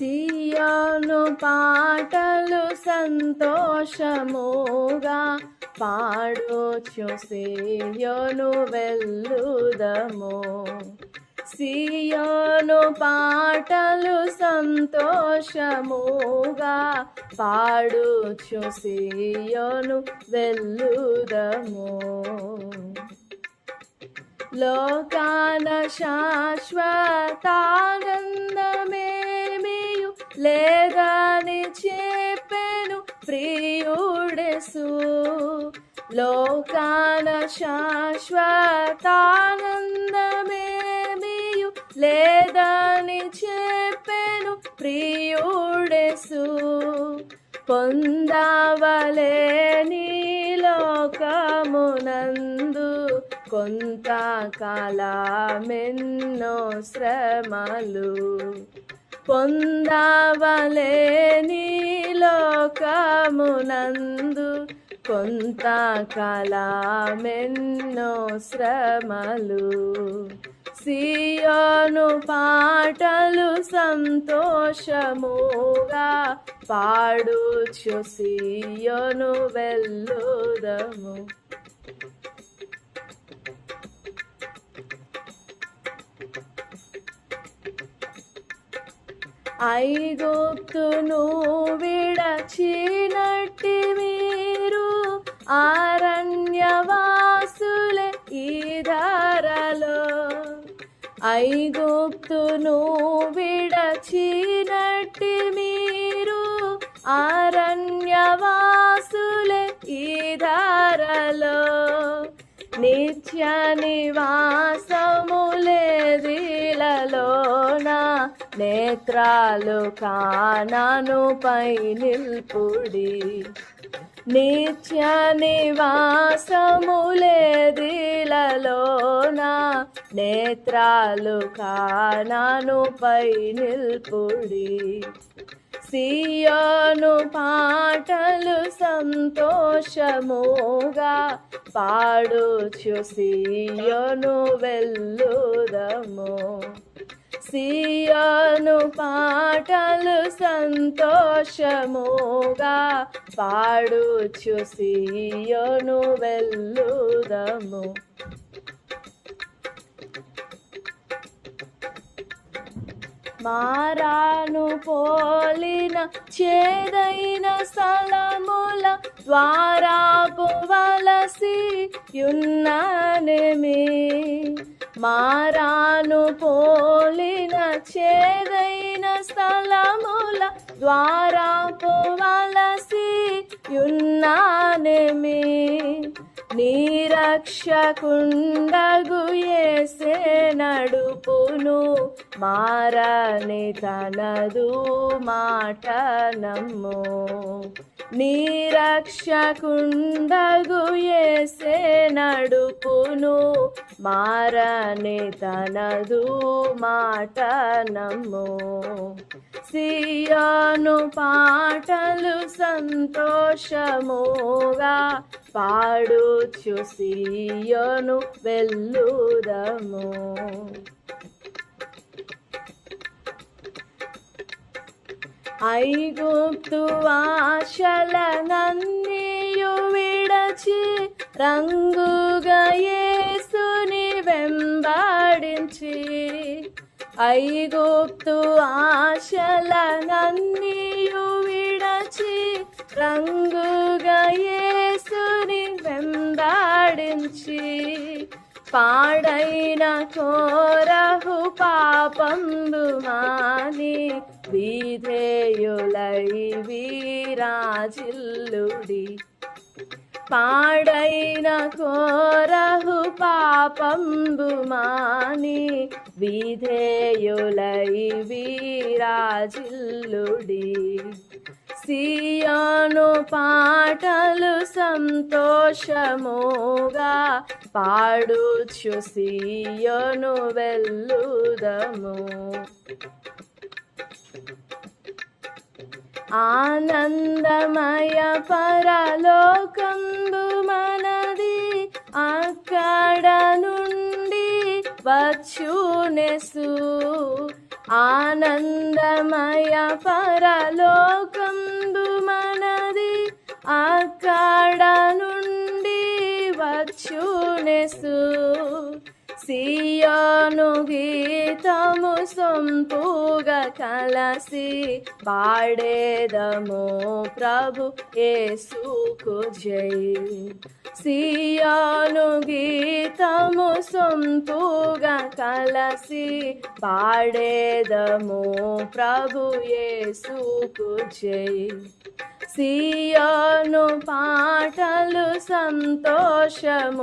సియోను పాటలు సంతోషముగా పాడొచ్చు. సియోను వెళ్ళుదము సియోను పాటలు సంతోషముగా పాడుచు సియోను వెళ్ళుదము లోకాన శాశ్వతానందమేమియు లేదని చెప్పెను ప్రియుడెసు. లోకాన శాశ్వతానందమేమియు లేదని చెప్పెను ప్రియుడెసు. పొందవలే నీ లోకమునందు కొంతకాలమెన్నో శ్రమలు. పొందవలే నీలోకమునందు కొంత కళమెన్నో శ్రమలు. సియోను పాటలు సంతోషముగా పాడుచు సియోను వెళ్ళుదము ఐగుప్తును విడచినట్టి మీరు అరణ్యవాసులే ఈ ధరలో. ఐగుప్తును విడచినట్టి మీరు అరణ్యవాసులే ఈ ధరలో. నిత్య నివాసం నేత్రాలు కానాను పై నిల్పుడి. నిత్య నివాసములేదిలలోన నేత్రాలు కానాను పై నిల్పుడి. సియోను పాటలు సంతోషముగా పాడుచు సియోను వెళ్ళుదము సియను పాటలు సంతోషముగా పాడుచు సియను వెళ్ళుదము. మారాను పోలిన చేదైన స్థలముల ద్వారాపు వలసి యున్ననేమి మారాను పోలిన చేదైన స్థలముల ద్వారా పోవలసి యున్నానేమి నీరక్షకుండగు ఏసే నడుపును. మారని తనదు మాట నమ్ము. నీరక్షకుండగు ఏసే నడుపును. మారని తనదు మాట నమ్ము. సియాను పాటలు సంతోషముగా పాడుచు సియోను వెళ్ళుదము ఐగుప్తు ఆశల నన్నీయు విడచి రంగుగయేసుని వెంబడించి. ఐగుప్తు ఆశల నన్నీయు విడచి రంగుగయేసుని వెంబడించి. పాడైన కోరహు పాపందు విధేయులై వీరాజిల్లుడి. పాడైన కోరహు పాపంబు మాని విధేయులై వీరాజిల్లుడి. సియోను పాటలు సంతోషముగా పాడుచు సియోను వెళ్ళుదము ఆనందమయ పరలోకందు మనది. అక్కడ నుండి వచ్చునెసు. ఆనందమయ పరలోకందు మనది. ఆ సియోను గీతము సొంపుగా కలసి పాడేదము ప్రభు యేసుకు జై. సియోను గీతము సొంపుగా కలసి పాడేదము ప్రభు యేసుకు జై. సియోను పాటలు సంతోషముగా